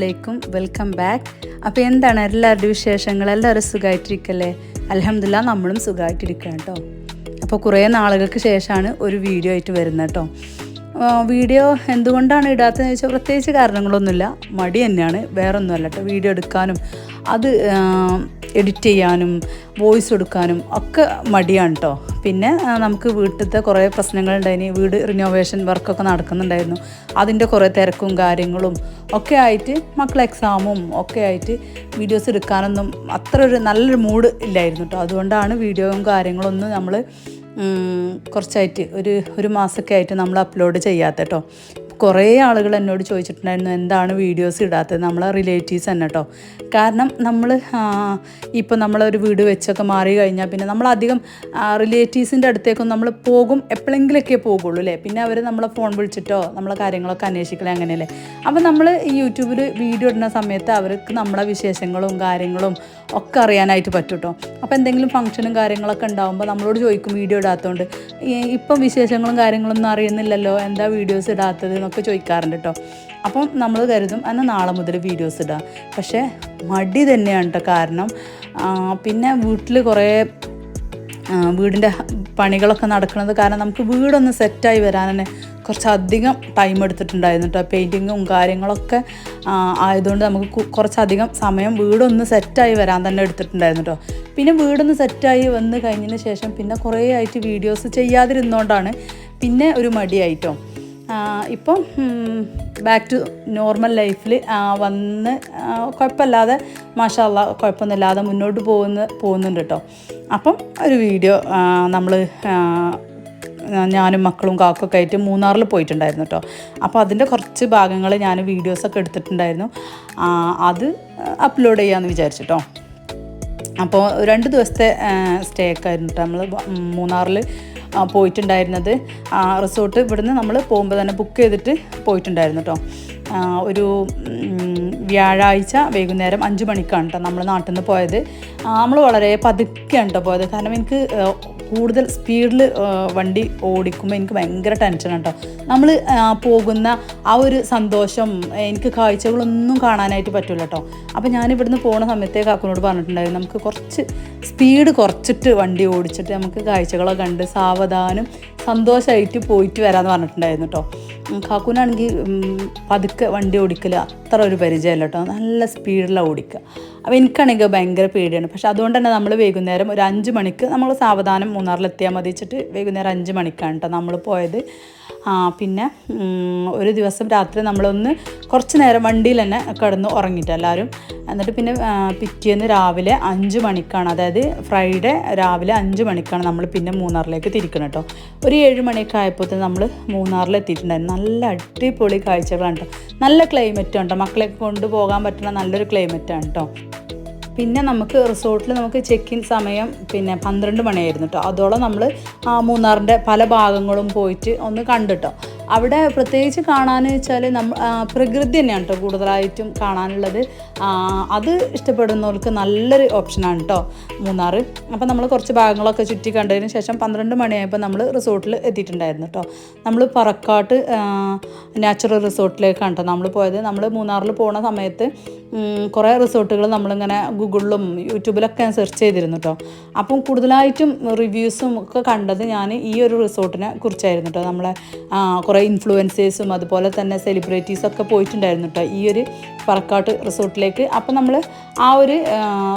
വലൈക്കും welcome back അപ്പോൾ എന്താണ് എല്ലാവരുടെയും വിശേഷങ്ങൾ? എല്ലാവരും സുഖമായിട്ടിരിക്കല്ലേ അലഹമില്ല നമ്മളും സുഖമായിട്ടിരിക്കണം കേട്ടോ. അപ്പോൾ കുറേ നാളുകൾക്ക് ശേഷമാണ് ഒരു വീഡിയോ ആയിട്ട് വരുന്നത് കേട്ടോ. വീഡിയോ എന്തുകൊണ്ടാണ് ഇടാത്തതെന്ന് ചോദിച്ചാൽ പ്രത്യേകിച്ച് കാരണങ്ങളൊന്നുമില്ല. മടി തന്നെയാണ്. വേറൊന്നുമല്ല കേട്ടോ. വീഡിയോ എടുക്കാനും അത് എഡിറ്റ് ചെയ്യാനും വോയിസ് കൊടുക്കാനും ഒക്കെ മടിയാണ് കേട്ടോ പിന്നെ നമുക്ക് വീട്ടിലത്തെ കുറേ പ്രശ്നങ്ങളുണ്ടായിന് വീട് റിനോവേഷൻ വർക്കൊക്കെ നടക്കുന്നുണ്ടായിരുന്നു. അതിന്റെ കുറേ തിരക്കും കാര്യങ്ങളും ഒക്കെ ആയിട്ട് മക്കൾ എക്സാമും ഒക്കെ ആയിട്ട് വീഡിയോസ് എടുക്കാനൊന്നും അത്ര ഒരു നല്ലൊരു മൂഡ് ഇല്ലായിരുന്നു കേട്ടോ അതുകൊണ്ടാണ് വീഡിയോയും കാര്യങ്ങളൊന്നും നമ്മൾ കുറച്ചായിട്ട് ഒരു ഒരു മാസമൊക്കെ ആയിട്ട് നമ്മൾ അപ്ലോഡ് ചെയ്യാത്ത കേട്ടോ കുറേ ആളുകൾ എന്നോട് ചോദിച്ചിട്ടുണ്ടായിരുന്നു എന്താണ് വീഡിയോസ് ഇടാത്തത്? നമ്മളെ റിലേറ്റീവ്സ് തന്നെ കേട്ടോ കാരണം നമ്മൾ ഇപ്പോൾ നമ്മളൊരു വീട് വെച്ചൊക്കെ മാറി കഴിഞ്ഞാൽ പിന്നെ നമ്മളധികം റിലേറ്റീവ്സിന്റെ അടുത്തേക്കും നമ്മൾ പോകും എപ്പോഴെങ്കിലൊക്കെ പോകുള്ളൂ അല്ലേ പിന്നെ അവർ നമ്മളെ ഫോൺ വിളിച്ചിട്ടോ നമ്മളെ കാര്യങ്ങളൊക്കെ അന്വേഷിക്കലേ അങ്ങനെയല്ലേ? അപ്പോൾ നമ്മൾ ഈ യൂട്യൂബിൽ വീഡിയോ ഇടുന്ന സമയത്ത് അവർക്ക് നമ്മളെ വിശേഷങ്ങളും കാര്യങ്ങളും ഒക്കെ അറിയാനായിട്ട് പറ്റും കേട്ടോ അപ്പോൾ എന്തെങ്കിലും ഫംഗ്ഷനും കാര്യങ്ങളൊക്കെ ഉണ്ടാകുമ്പോൾ നമ്മളോട് ചോദിക്കും വീഡിയോ ഇടാത്തതുകൊണ്ട് ഇപ്പം വിശേഷങ്ങളും കാര്യങ്ങളൊന്നും അറിയുന്നില്ലല്ലോ എന്താ വീഡിയോസ് ഇടാത്തത് എന്നൊക്കെ ചോദിക്കാറുണ്ട് കേട്ടോ അപ്പം നമ്മൾ കരുതും എന്നാൽ നാളെ മുതൽ വീഡിയോസ് ഇടാം. പക്ഷേ മടി തന്നെയാണ് കേട്ടോ കാരണം പിന്നെ വീട്ടിൽ കുറേ വീടിന്റെ പണികളൊക്കെ നടക്കുന്നത് കാരണം നമുക്ക് വീടൊന്ന് സെറ്റായി വരാൻ തന്നെ കുറച്ചധികം ടൈം എടുത്തിട്ടുണ്ടായിരുന്നു കേട്ടോ പെയിന്റിങ്ങും കാര്യങ്ങളൊക്കെ ആയതുകൊണ്ട് നമുക്ക് കുറച്ചധികം സമയം വീടൊന്ന് സെറ്റായി വരാൻ തന്നെ എടുത്തിട്ടുണ്ടായിരുന്നു കേട്ടോ പിന്നെ വീടൊന്ന് സെറ്റായി വന്ന് കഴിഞ്ഞതിന് ശേഷം പിന്നെ കുറേ ആയിട്ട് വീഡിയോസ് ചെയ്യാതിരുന്നോണ്ടാണ് പിന്നെ ഒരു മടിയായിട്ടോ ഇപ്പം ബാക്ക് ടു നോർമൽ ലൈഫിൽ വന്ന് കുഴപ്പമില്ലാതെ മാഷാല്ല കുഴപ്പമൊന്നുമില്ലാതെ മുന്നോട്ട് പോകുന്ന പോകുന്നുണ്ട് കേട്ടോ അപ്പം ഒരു വീഡിയോ നമ്മൾ ഞാനും മക്കളും കാക്കൊക്കെ ആയിട്ട് മൂന്നാറിൽ പോയിട്ടുണ്ടായിരുന്നു കേട്ടോ. അപ്പോൾ അതിന്റെ കുറച്ച് ഭാഗങ്ങൾ ഞാൻ വീഡിയോസൊക്കെ എടുത്തിട്ടുണ്ടായിരുന്നു. അത് അപ്ലോഡ് ചെയ്യാമെന്ന് വിചാരിച്ചിട്ടോ അപ്പോൾ രണ്ട് ദിവസത്തെ സ്റ്റേ ഒക്കെ ആയിരുന്നു കേട്ടോ നമ്മൾ മൂന്നാറിൽ പോയിട്ടുണ്ടായിരുന്നത്. റിസോർട്ട് ഇവിടുന്ന് നമ്മൾ പോകുമ്പോൾ തന്നെ ബുക്ക് ചെയ്തിട്ട് പോയിട്ടുണ്ടായിരുന്നു കേട്ടോ ഒരു വ്യാഴാഴ്ച വൈകുന്നേരം അഞ്ച് മണിക്കാണ് കേട്ടോ നമ്മൾ നാട്ടിൽ നിന്ന് പോയത് നമ്മൾ വളരെ പതുക്കെയാണ് കേട്ടോ പോയത്. കാരണം എനിക്ക് കൂടുതൽ സ്പീഡിൽ വണ്ടി ഓടിക്കുമ്പോൾ എനിക്ക് ഭയങ്കര ടെൻഷനാണ് കേട്ടോ നമ്മൾ പോകുന്ന ആ ഒരു സന്തോഷം എനിക്ക് കാഴ്ചകളൊന്നും കാണാനായിട്ട് പറ്റില്ല കേട്ടോ അപ്പോൾ ഞാൻ ഇവിടുന്ന് പോകുന്ന സമയത്തേ കാക്കുനോട് പറഞ്ഞിട്ടുണ്ടായിരുന്നു നമുക്ക് കുറച്ച് സ്പീഡ് കുറച്ചിട്ട് വണ്ടി ഓടിച്ചിട്ട് നമുക്ക് കാഴ്ചകളൊക്കെ കണ്ട് സാവധാനം സന്തോഷമായിട്ട് പോയിട്ട് വരാമെന്ന് പറഞ്ഞിട്ടുണ്ടായിരുന്നു കേട്ടോ കാക്കൂനാണെങ്കിൽ പതുക്കെ വണ്ടി ഓടിക്കൽ അത്ര ഒരു പരിചയമല്ല കേട്ടോ നല്ല സ്പീഡിലാണ് ഓടിക്കുക അപ്പോൾ എനിക്കാണെങ്കിൽ ഭയങ്കര പേടിയാണ്. പക്ഷെ അതുകൊണ്ട് തന്നെ നമ്മൾ വൈകുന്നേരം ഒരു അഞ്ച് മണിക്ക് നമ്മൾ സാവധാനം മൂന്നാറിലെത്തിയാൽ മതി വെച്ചിട്ട് വൈകുന്നേരം അഞ്ച് മണിക്കാണ് കേട്ടോ നമ്മൾ പോയത്. പിന്നെ ഒരു ദിവസം രാത്രി നമ്മളൊന്ന് കുറച്ച് നേരം വണ്ടിയിൽ തന്നെ കിടന്ന് ഉറങ്ങിയിട്ട് എല്ലാവരും. എന്നിട്ട് പിന്നെ പിറ്റേന്ന് രാവിലെ അഞ്ച് മണിക്കാണ് അതായത് ഫ്രൈഡേ രാവിലെ അഞ്ച് മണിക്കാണ് നമ്മൾ പിന്നെ മൂന്നാറിലേക്ക് തിരിക്കണം കേട്ടോ. ഒരു ഏഴ് മണിയൊക്കെ ആയപ്പോൾ നമ്മൾ മൂന്നാറിൽ എത്തിയിട്ടുണ്ടായിരുന്നു. നല്ല അടിപൊളി കാഴ്ചകളാണ് കേട്ടോ. നല്ല ക്ലൈമറ്റ് കേട്ടോ. മക്കളെ കൊണ്ടുപോകാൻ പറ്റുന്ന നല്ലൊരു ക്ലൈമറ്റാണ് കേട്ടോ. പിന്നെ നമുക്ക് റിസോർട്ടിൽ നമുക്ക് ചെക്ക് ഇൻ സമയം പിന്നെ പന്ത്രണ്ട് മണിയായിരുന്നു കേട്ടോ അതോളം നമ്മൾ ആ മൂന്നാറിന്റെ പല ഭാഗങ്ങളും പോയിട്ട് ഒന്ന് കണ്ടിട്ടോ. അവിടെ പ്രത്യേകിച്ച് കാണാന്ന് വെച്ചാൽ നമ്മ പ്രകൃതി തന്നെയാണ് കേട്ടോ കൂടുതലായിട്ടും കാണാനുള്ളത്. അത് ഇഷ്ടപ്പെടുന്നവർക്ക് നല്ലൊരു ഓപ്ഷനാണ് കേട്ടോ മൂന്നാർ അപ്പോൾ നമ്മൾ കുറച്ച് ഭാഗങ്ങളൊക്കെ ചുറ്റി കണ്ടതിന് ശേഷം പന്ത്രണ്ട് മണിയായപ്പോൾ നമ്മൾ റിസോർട്ടിൽ എത്തിയിട്ടുണ്ടായിരുന്നു കേട്ടോ നമ്മൾ പറക്കാട്ട് നാച്ചുറൽ റിസോർട്ടിലേക്കാണ് കേട്ടോ നമ്മൾ പോയത്. നമ്മൾ മൂന്നാറിൽ പോണ സമയത്ത് കുറേ റിസോർട്ടുകൾ നമ്മളിങ്ങനെ ഗൂഗിളിലും യൂട്യൂബിലൊക്കെ സെർച്ച് ചെയ്തിരുന്നു കേട്ടോ അപ്പം കൂടുതലായിട്ടും റിവ്യൂസും ഒക്കെ കണ്ടത് ഞാൻ ഈ ഒരു റിസോർട്ടിനെ കുറിച്ചായിരുന്നു കേട്ടോ നമ്മളെ ആ, കുറേ ഇൻഫ്ലുവൻസേഴ്സും അതുപോലെ തന്നെ സെലിബ്രിറ്റീസ് ഒക്കെ പോയിട്ടുണ്ടായിരുന്നു കേട്ടോ ഈ ഒരു പറക്കാട്ട് റിസോർട്ടിലേക്ക്. അപ്പം നമ്മൾ ആ ഒരു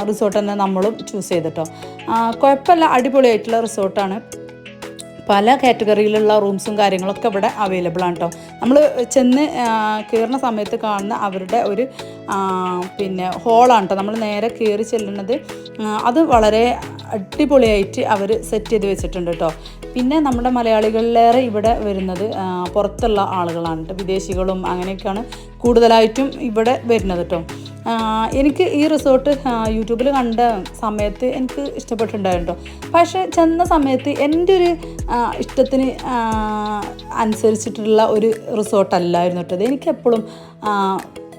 റിസോർട്ട് തന്നെ നമ്മളും ചൂസ് ചെയ്തിട്ടോ കുഴപ്പമില്ല അടിപൊളിയായിട്ടുള്ള റിസോർട്ടാണ്. പല കാറ്റഗറിയിലുള്ള റൂംസും കാര്യങ്ങളൊക്കെ ഇവിടെ അവൈലബിൾ ആണ് കേട്ടോ നമ്മൾ ചെന്ന് കയറുന്ന സമയത്ത് കാണുന്ന അവരുടെ ഒരു പിന്നെ ഹോളാണ് കേട്ടോ നമ്മൾ നേരെ കയറി ചെല്ലുന്നത് അത് വളരെ അടിപൊളിയായിട്ട് അവർ സെറ്റ് ചെയ്ത് വെച്ചിട്ടുണ്ട് കേട്ടോ പിന്നെ നമ്മുടെ മലയാളികളിലേറെ ഇവിടെ വരുന്നത് പുറത്തുള്ള ആളുകളാണ് കേട്ടോ വിദേശികളും അങ്ങനെയൊക്കെയാണ് കൂടുതലായിട്ടും ഇവിടെ വരുന്നത് കേട്ടോ എനിക്ക് ഈ റിസോർട്ട് യൂട്യൂബിൽ കണ്ട സമയത്ത് എനിക്ക് ഇഷ്ടപ്പെട്ടിട്ടുണ്ടായിരുന്നു. പക്ഷേ ചെന്ന സമയത്ത് എന്റെ ഒരു ഇഷ്ടത്തിന് അനുസരിച്ചിട്ടുള്ള ഒരു റിസോർട്ടല്ലായിരുന്നു കേട്ടത്. എനിക്കെപ്പോഴും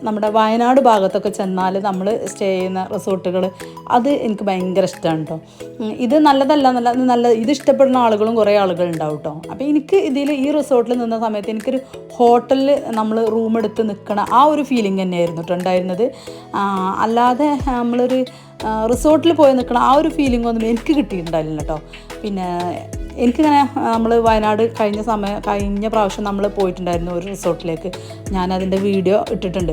നമ്മുടെ വയനാട് ഭാഗത്തൊക്കെ ചെന്നാൽ നമ്മൾ സ്റ്റേ ചെയ്യുന്ന റിസോർട്ടുകൾ അത് എനിക്ക് ഭയങ്കര ഇഷ്ടമാണ് കേട്ടോ ഇത് നല്ലതല്ല നല്ല നല്ല ഇത് ഇഷ്ടപ്പെടുന്ന ആളുകളും കുറേ ആളുകൾ ഉണ്ടാവും കേട്ടോ അപ്പോൾ എനിക്ക് ഇതിൽ ഈ റിസോർട്ടിൽ നിന്ന സമയത്ത് എനിക്കൊരു ഹോട്ടലിൽ നമ്മൾ റൂം എടുത്ത് നിൽക്കണ ആ ഒരു ഫീലിംഗ് തന്നെയായിരുന്നു കേട്ടോ ഉണ്ടായിരുന്നത്. അല്ലാതെ നമ്മളൊരു റിസോർട്ടിൽ പോയി നിൽക്കണ ആ ഒരു ഫീലിംഗ് ഒന്നും എനിക്ക് കിട്ടിയിട്ടുണ്ടായില്ല കേട്ടോ പിന്നെ എനിക്കിങ്ങനെ നമ്മൾ വയനാട് കഴിഞ്ഞ സമയം കഴിഞ്ഞ പ്രാവശ്യം നമ്മൾ പോയിട്ടുണ്ടായിരുന്നു ഒരു റിസോർട്ടിലേക്ക്. ഞാനതിന്റെ വീഡിയോ ഇട്ടിട്ടുണ്ട്.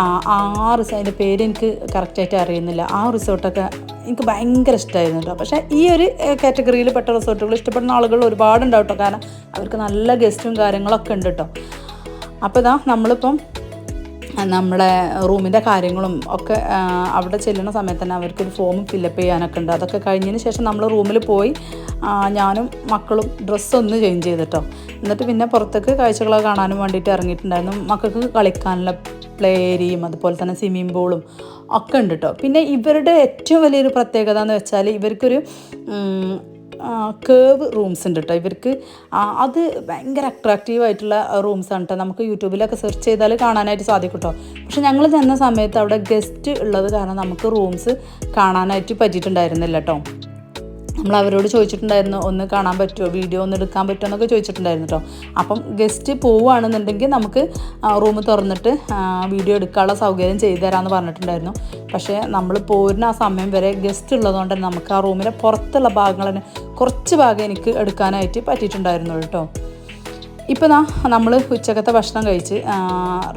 ആ ആ റിസോ അതിന്റെ പേര് എനിക്ക് കറക്റ്റായിട്ട് അറിയുന്നില്ല. ആ റിസോർട്ടൊക്കെ എനിക്ക് ഭയങ്കര ഇഷ്ടമായിരുന്നു കേട്ടോ. പക്ഷേ ഈ ഒരു കാറ്റഗറിയിൽ പെട്ട റിസോർട്ടുകൾ ഇഷ്ടപ്പെടുന്ന ആളുകൾ ഒരുപാടുണ്ടാവും കേട്ടോ. കാരണം അവർക്ക് നല്ല ഗസ്റ്റും കാര്യങ്ങളൊക്കെ ഉണ്ട് കേട്ടോ. അപ്പോൾ ഇതാ നമ്മളിപ്പം നമ്മുടെ റൂമിന്റെ കാര്യങ്ങളും ഒക്കെ അവിടെ ചെല്ലുന്ന സമയത്ത് തന്നെ അവർക്കൊരു ഫോം ഫില്ലപ്പ് ചെയ്യാനൊക്കെ ഉണ്ട്. അതൊക്കെ കഴിഞ്ഞതിന് ശേഷം നമ്മൾ റൂമിൽ പോയി ഞാനും മക്കളും ഡ്രസ്സൊന്ന് ചേഞ്ച് ചെയ്തിട്ടോ. എന്നിട്ട് പിന്നെ പുറത്തേക്ക് കാഴ്ചകളൊക്കെ കാണാനും വേണ്ടിയിട്ട് ഇറങ്ങിയിട്ടുണ്ടായിരുന്നു. മക്കൾക്ക് കളിക്കാനുള്ള പ്ലേ ഏരിയയും അതുപോലെ തന്നെ സ്വിമ്മിംഗ് പൂളും ഒക്കെ ഉണ്ട് കേട്ടോ പിന്നെ ഇവരുടെ ഏറ്റവും വലിയൊരു പ്രത്യേകത എന്ന് വെച്ചാൽ ഇവർക്കൊരു കേവ് റൂംസ് ഉണ്ട് കേട്ടോ ഇവർക്ക്. അത് ഭയങ്കര അട്രാക്റ്റീവ് ആയിട്ടുള്ള റൂംസ് ആണ് കേട്ടോ നമുക്ക് യൂട്യൂബിലൊക്കെ സെർച്ച് ചെയ്താൽ കാണാനായിട്ട് സാധിക്കും കേട്ടോ പക്ഷെ ഞങ്ങൾ ചെന്ന സമയത്ത് അവിടെ ഗസ്റ്റ് ഉള്ളത് കാരണം നമുക്ക് റൂംസ് കാണാനായിട്ട് പറ്റിയിട്ടുണ്ടായിരുന്നില്ല കേട്ടോ നമ്മൾ അവരോട് ചോദിച്ചിട്ടുണ്ടായിരുന്നു ഒന്ന് കാണാൻ പറ്റുമോ വീഡിയോ ഒന്ന് എടുക്കാൻ പറ്റുമോ എന്നൊക്കെ ചോദിച്ചിട്ടുണ്ടായിരുന്നു കേട്ടോ അപ്പം ഗസ്റ്റ് പോവുകയാണെന്നുണ്ടെങ്കിൽ നമുക്ക് റൂം തുറന്നിട്ട് വീഡിയോ എടുക്കാനുള്ള സൗകര്യം ചെയ്തു തരാമെന്ന് പറഞ്ഞിട്ടുണ്ടായിരുന്നു. പക്ഷേ നമ്മൾ പോരുന്ന ആ സമയം വരെ ഗസ്റ്റ് ഉള്ളതുകൊണ്ട് തന്നെ നമുക്ക് ആ റൂമിലെ പുറത്തുള്ള ഭാഗങ്ങൾ തന്നെ കുറച്ച് ഭാഗം എനിക്ക് എടുക്കാനായിട്ട് പറ്റിയിട്ടുണ്ടായിരുന്നു കേട്ടോ. ഇപ്പോൾ നാ നമ്മൾ ഉച്ചക്കത്തെ ഭക്ഷണം കഴിച്ച്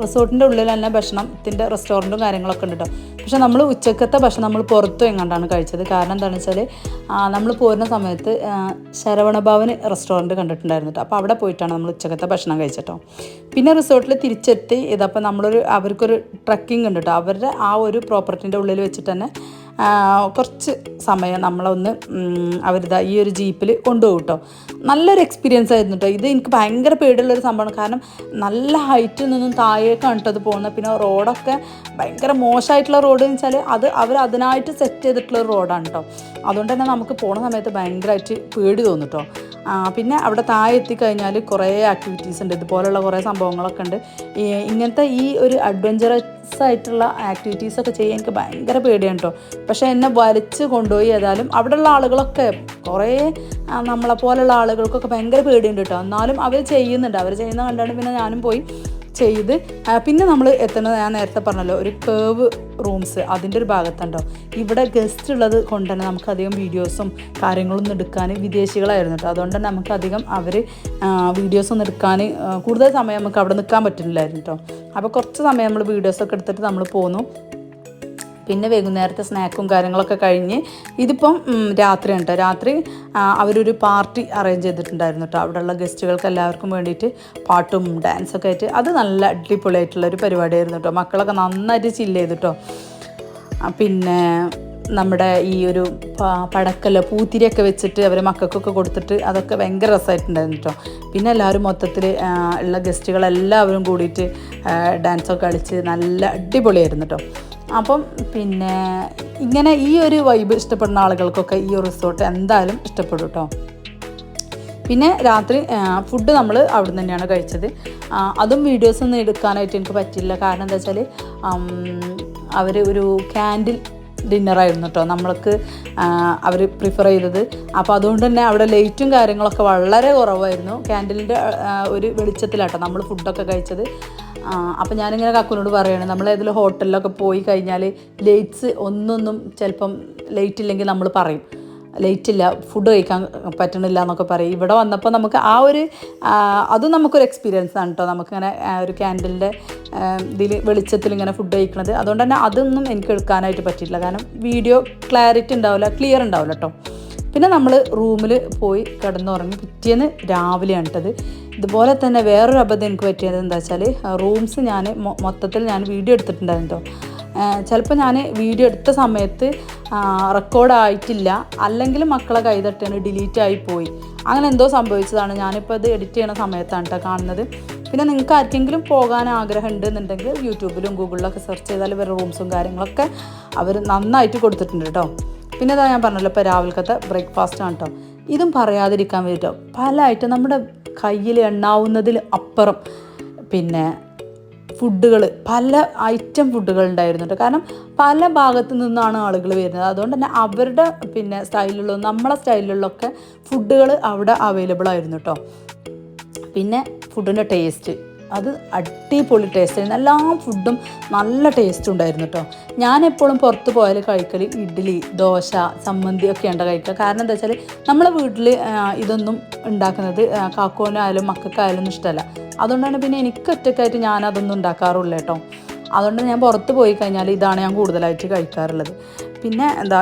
റിസോർട്ടിന്റെ ഉള്ളിൽ തന്നെ ഭക്ഷണത്തിന്റെ റെസ്റ്റോറന്റും കാര്യങ്ങളൊക്കെ ഉണ്ട് കേട്ടോ. പക്ഷേ നമ്മൾ ഉച്ചക്കത്തെ ഭക്ഷണം നമ്മൾ പുറത്തും എങ്ങാണ്ടാണ് കഴിച്ചത്. കാരണം എന്താണെന്ന് വെച്ചാൽ നമ്മൾ പോരുന്ന സമയത്ത് ശരവണഭവൻ റെസ്റ്റോറന്റ് കണ്ടിട്ടുണ്ടായിരുന്നു കേട്ടോ. അപ്പോൾ അവിടെ പോയിട്ടാണ് നമ്മൾ ഉച്ചക്കത്തെ ഭക്ഷണം കഴിച്ചിട്ടോ പിന്നെ റിസോർട്ടിൽ തിരിച്ചെത്തി ഇതപ്പോൾ നമ്മളൊരു അവർക്കൊരു ട്രക്കിംഗ് ഉണ്ട് കേട്ടോ. അവരുടെ ആ ഒരു പ്രോപ്പർട്ടിന്റെ ഉള്ളിൽ വെച്ചിട്ട് തന്നെ കുറച്ച് സമയം നമ്മളൊന്ന് അവരിതാ ഈ ഒരു ജീപ്പിൽ കൊണ്ടുപോകും കേട്ടോ. നല്ലൊരു എക്സ്പീരിയൻസ് ആയിരുന്നു കേട്ടോ. ഇത് എനിക്ക് ഭയങ്കര പേടിയുള്ളൊരു സംഭവമാണ്. കാരണം നല്ല ഹൈറ്റിൽ നിന്നും താഴേക്കാണ് കേട്ടോ അത് പോകുന്നത്. പിന്നെ റോഡൊക്കെ ഭയങ്കര മോശമായിട്ടുള്ള റോഡ് എന്ന് വെച്ചാൽ അത് അവർ അതിനായിട്ട് സെറ്റ് ചെയ്തിട്ടുള്ള റോഡാണ് കേട്ടോ. അതുകൊണ്ട് തന്നെ നമുക്ക് പോണ സമയത്ത് ഭയങ്കരമായിട്ട് പേടി തോന്നും കേട്ടോ പിന്നെ അവിടെ താഴെ എത്തിക്കഴിഞ്ഞാൽ കുറേ ആക്ടിവിറ്റീസ് ഉണ്ട്. ഇതുപോലുള്ള കുറേ സംഭവങ്ങളൊക്കെ ഉണ്ട്. ഇങ്ങനത്തെ ഈ ഒരു അഡ്വഞ്ചറസ് ആയിട്ടുള്ള ആക്ടിവിറ്റീസ് ഒക്കെ ചെയ്യാൻ എനിക്ക് ഭയങ്കര പേടിയാണ് കേട്ടോ പക്ഷേ എന്നെ വലിച്ച് കൊണ്ടുപോയി ഏതായാലും അവിടെയുള്ള ആളുകളൊക്കെ കുറേ നമ്മളെ പോലെയുള്ള ആളുകൾക്കൊക്കെ ഭയങ്കര പേടിയുണ്ട് കേട്ടോ എന്നാലും അവർ ചെയ്യുന്നുണ്ട്. അവർ ചെയ്യുന്ന കണ്ടാണ് പിന്നെ ഞാനും പോയി. ചെയ്ത്. പിന്നെ നമ്മൾ എത്തുന്നത് ഞാൻ നേരത്തെ പറഞ്ഞല്ലോ ഒരു കേവ് റൂംസ് അതിന്റെ ഒരു ഭാഗത്തുണ്ടോ? ഇവിടെ ഗസ്റ്റ് ഉള്ളത് കൊണ്ട് തന്നെ നമുക്ക് അധികം വീഡിയോസും കാര്യങ്ങളൊന്നും എടുക്കാൻ വിദേശികളായിരുന്നു കേട്ടോ. അതുകൊണ്ട് തന്നെ നമുക്ക് അധികം അവർ വീഡിയോസ് ഒന്നും എടുക്കാൻ കൂടുതൽ സമയം നമുക്ക് അവിടെ നിൽക്കാൻ പറ്റുന്നില്ലായിരുന്നു കേട്ടോ. അപ്പോൾ കുറച്ച് സമയം നമ്മൾ വീഡിയോസൊക്കെ എടുത്തിട്ട് നമ്മൾ പോന്നു. പിന്നെ വൈകുന്നേരത്തെ സ്നാക്കും കാര്യങ്ങളൊക്കെ കഴിഞ്ഞ് ഇതിപ്പം രാത്രി ഉണ്ട്. രാത്രി അവരൊരു പാർട്ടി അറേഞ്ച് ചെയ്തിട്ടുണ്ടായിരുന്നു കേട്ടോ. അവിടെയുള്ള ഗസ്റ്റുകൾക്ക് എല്ലാവർക്കും വേണ്ടിയിട്ട് പാട്ടും ഡാൻസൊക്കെ ആയിട്ട് അത് നല്ല അടിപൊളിയായിട്ടുള്ള ഒരു പരിപാടിയായിരുന്നു കേട്ടോ. മക്കളൊക്കെ നന്നായിട്ട് ചില്ല് ചെയ്തു കേട്ടോ. പിന്നെ നമ്മുടെ ഈ ഒരു പടക്കല്ല പൂത്തിരിയൊക്കെ വെച്ചിട്ട് അവർ മക്കൾക്കൊക്കെ കൊടുത്തിട്ട് അതൊക്കെ ഭയങ്കര രസമായിട്ടുണ്ടായിരുന്നു കേട്ടോ. പിന്നെ എല്ലാവരും മൊത്തത്തിൽ ഉള്ള ഗസ്റ്റുകളെല്ലാവരും കൂടിയിട്ട് ഡാൻസൊക്കെ കളിച്ച് നല്ല അടിപൊളിയായിരുന്നു കേട്ടോ. അപ്പം പിന്നെ ഇങ്ങനെ ഈ ഒരു വൈബ് ഇഷ്ടപ്പെടുന്ന ആളുകൾക്കൊക്കെ ഈ റിസോർട്ട് എന്തായാലും ഇഷ്ടപ്പെടും കേട്ടോ പിന്നെ രാത്രി ഫുഡ് നമ്മൾ അവിടെ തന്നെയാണ് കഴിച്ചത്. അതും വീഡിയോസ് ഒന്നും എടുക്കാനായിട്ട് എനിക്ക് പറ്റില്ല കാരണം എന്താ വെച്ചാൽ അവർ ഒരു ക്യാൻഡിൽ ഡിന്നറായിരുന്നു കേട്ടോ നമ്മൾക്ക് അവർ പ്രിഫർ ചെയ്തത്. അപ്പോൾ അതുകൊണ്ട് തന്നെ അവിടെ ലൈറ്റും കാര്യങ്ങളൊക്കെ വളരെ കുറവായിരുന്നു. ക്യാൻഡിലിന്റെ ഒരു വെളിച്ചത്തിലാട്ടോ നമ്മൾ ഫുഡൊക്കെ കഴിച്ചത്. അപ്പം ഞാനിങ്ങനെ കാക്കുനോട് പറയുകയാണ് നമ്മൾ ഏതെങ്കിലും ഹോട്ടലിലൊക്കെ പോയി കഴിഞ്ഞാൽ ലൈറ്റ്സ് ഒന്നൊന്നും ചിലപ്പം ലേറ്റ് ഇല്ലെങ്കിൽ നമ്മൾ പറയും. ലേറ്റ് ഇല്ല ഫുഡ് കഴിക്കാൻ പറ്റണില്ല എന്നൊക്കെ പറയും. ഇവിടെ വന്നപ്പോൾ നമുക്ക് ആ ഒരു അത് നമുക്കൊരു എക്സ്പീരിയൻസ് ആണ് കേട്ടോ നമുക്കിങ്ങനെ ഒരു ക്യാൻഡിലിന്റെ ഇതിൽ വെളിച്ചത്തിൽ ഇങ്ങനെ ഫുഡ് കഴിക്കണത്. അതുകൊണ്ട് തന്നെ അതൊന്നും എനിക്ക് എടുക്കാനായിട്ട് പറ്റിയില്ല കാരണം വീഡിയോ ക്ലാരിറ്റി ഉണ്ടാവില്ല ക്ലിയർ ഉണ്ടാവില്ല കേട്ടോ പിന്നെ നമ്മൾ റൂമിൽ പോയി കിടന്നുറങ്ങി പിറ്റേന്ന് രാവിലെയാണ് ഇതുപോലെ തന്നെ വേറൊരു അബദ്ധം എനിക്ക് പറ്റിയത് എന്താ വെച്ചാൽ റൂംസ് ഞാൻ മൊത്തത്തിൽ ഞാൻ വീഡിയോ എടുത്തിട്ടുണ്ടായിരുന്നു ചിലപ്പോൾ ഞാൻ വീഡിയോ എടുത്ത സമയത്ത് റെക്കോർഡ് ആയിട്ടില്ല. അല്ലെങ്കിൽ മക്കളെ കൈതട്ടാണ് ഡിലീറ്റ് ആയി പോയി. അങ്ങനെ എന്തോ സംഭവിച്ചതാണ്. ഞാനിപ്പോൾ ഇത് എഡിറ്റ് ചെയ്യണ സമയത്താണ് കേട്ടോ കാണുന്നത്. പിന്നെ നിങ്ങൾക്ക് ആർക്കെങ്കിലും പോകാൻ ആഗ്രഹം ഉണ്ടെന്നുണ്ടെങ്കിൽ യൂട്യൂബിലും ഗൂഗിളിലൊക്കെ സെർച്ച് ചെയ്താൽ വേറെ റൂംസും കാര്യങ്ങളൊക്കെ അവർ നന്നായിട്ട് കൊടുത്തിട്ടുണ്ട് കേട്ടോ പിന്നെ അതാ ഞാൻ പറഞ്ഞല്ലോ ഇപ്പോൾ രാവിലത്തെ ബ്രേക്ക്ഫാസ്റ്റ് ആണ് കേട്ടോ ഇതും പറയാതിരിക്കാൻ വേണ്ടിട്ടോ പല ഐറ്റം നമ്മുടെ കയ്യിൽ എണ്ണാവുന്നതിൽ അപ്പുറം പിന്നെ ഫുഡുകൾ പല ഐറ്റം ഫുഡുകൾ ഉണ്ടായിരുന്നു കേട്ടോ കാരണം പല ഭാഗത്തു നിന്നാണ് ആളുകൾ വരുന്നത്. അതുകൊണ്ട് തന്നെ അവരുടെ പിന്നെ സ്റ്റൈലിലുള്ള നമ്മളെ സ്റ്റൈലിലുള്ളൊക്കെ ഫുഡുകൾ അവിടെ അവൈലബിൾ ആയിരുന്നു കേട്ടോ പിന്നെ ഫുഡിന്റെ ടേസ്റ്റ് അത് അടിപൊളി ടേസ്റ്റ് ആയിരുന്നു. എല്ലാ ഫുഡും നല്ല ടേസ്റ്റ് ഉണ്ടായിരുന്നു കേട്ടോ ഞാൻ എപ്പോഴും പുറത്ത് പോയാൽ കഴിക്കൽ ഇഡ്ഡലി ദോശ ചമ്മന്തി ഒക്കെയാണ് കഴിക്കുക. കാരണം എന്താ വെച്ചാൽ നമ്മളെ വീട്ടിൽ ഇതൊന്നും ഉണ്ടാക്കുന്നത് കാക്കോനായാലും മക്കൾക്കായാലും ഇഷ്ടമല്ല. അതുകൊണ്ടാണ് പിന്നെ എനിക്ക് ഒറ്റയ്ക്കായിട്ട് ഞാൻ അതൊന്നും ഉണ്ടാക്കാറില്ല കേട്ടോ അതുകൊണ്ട് ഞാൻ പുറത്ത് പോയി കഴിഞ്ഞാൽ ഇതാണ് ഞാൻ കൂടുതലായിട്ട് കഴിക്കാറുള്ളത്. പിന്നെ എന്താ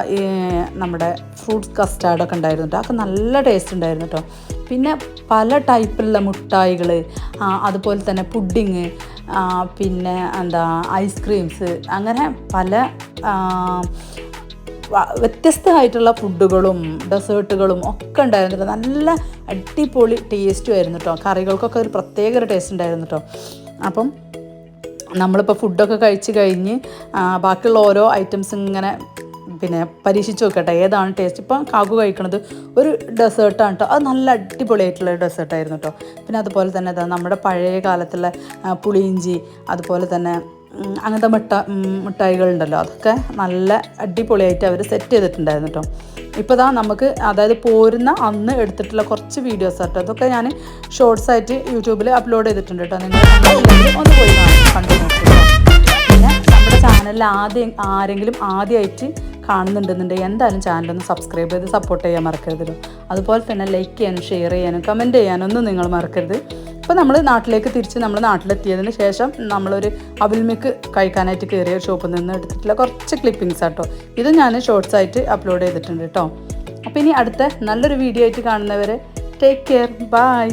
നമ്മുടെ ഫ്രൂട്ട്സ് കസ്റ്റാർഡൊക്കെ ഉണ്ടായിരുന്നു കേട്ടോ അതൊക്കെ നല്ല ടേസ്റ്റ് ഉണ്ടായിരുന്നു കേട്ടോ പിന്നെ പല ടൈപ്പിലുള്ള മുട്ടായികൾ അതുപോലെ തന്നെ പുഡിങ് പിന്നെ എന്താ ഐസ്ക്രീംസ് അങ്ങനെ പല വ്യത്യസ്തമായിട്ടുള്ള ഫുഡുകളും ഡെസേർട്ടുകളും ഒക്കെ ഉണ്ടായിരുന്നു നല്ല അടിപൊളി ടേസ്റ്റും ആയിരുന്നു കേട്ടോ കറികൾക്കൊക്കെ ഒരു പ്രത്യേക ഒരു ടേസ്റ്റ് ഉണ്ടായിരുന്നു കേട്ടോ അപ്പം നമ്മളിപ്പോൾ ഫുഡൊക്കെ കഴിച്ച് കഴിഞ്ഞ് ബാക്കിയുള്ള ഓരോ ഐറ്റംസ് ഇങ്ങനെ പിന്നെ പരീക്ഷിച്ച് നോക്കട്ടെ ഏതാണ് ടേസ്റ്റ് ഇപ്പം കാക്കു കഴിക്കണത് ഒരു ഡെസേർട്ടാണ് കേട്ടോ അത് നല്ല അടിപൊളിയായിട്ടുള്ള ഡെസേർട്ടായിരുന്നു കേട്ടോ പിന്നെ അതുപോലെ തന്നെ ഇതാ നമ്മുടെ പഴയ കാലത്തുള്ള പുളിയിഞ്ചി അതുപോലെ തന്നെ അങ്ങനത്തെ മിട്ട മിഠായികളുണ്ടല്ലോ അതൊക്കെ നല്ല അടിപൊളിയായിട്ട് അവർ സെറ്റ് ചെയ്തിട്ടുണ്ടായിരുന്നു കേട്ടോ ഇപ്പോൾ ദാ നമുക്ക് അതായത് പോരുന്ന അന്ന് എടുത്തിട്ടുള്ള കുറച്ച് വീഡിയോസ് ആട്ടോ. അതൊക്കെ ഞാൻ ഷോർട്സ് ആയിട്ട് യൂട്യൂബിൽ അപ്ലോഡ് ചെയ്തിട്ടുണ്ട് കേട്ടോ നിങ്ങൾ ഒന്ന് പോയി കാണും കണ്ടു നോക്കുക പിന്നെ നമ്മുടെ ചാനലിൽ ആദ്യം ആരെങ്കിലും ആദ്യമായിട്ട് കാണുന്നുണ്ടെന്നുണ്ടെങ്കിൽ എന്തായാലും ചാനലൊന്ന് സബ്സ്ക്രൈബ് ചെയ്ത് സപ്പോർട്ട് ചെയ്യാൻ മറക്കരുത് അതുപോലെ തന്നെ ലൈക്ക് ചെയ്യാനും ഷെയർ ചെയ്യാനും കമന്റ് ചെയ്യാനും ഒന്നും നിങ്ങൾ മറക്കരുത്. ഇപ്പോൾ നമ്മൾ നാട്ടിലേക്ക് തിരിച്ച് നമ്മൾ നാട്ടിലെത്തിയതിന് ശേഷം നമ്മളൊരു അവിൽമിക്ക് കഴിക്കാനായിട്ട് കയറിയ ഷോപ്പിൽ നിന്ന് എടുത്തിട്ടുള്ള കുറച്ച് ക്ലിപ്പിങ്സ് ആട്ടോ. ഇത് ഞാൻ ഷോർട്സ് ആയിട്ട് അപ്ലോഡ് ചെയ്തിട്ടുണ്ട് കേട്ടോ അപ്പോൾ ഇനി അടുത്ത നല്ലൊരു വീഡിയോ ആയിട്ട് കാണുന്നവരെ ടേക്ക് കെയർ ബൈ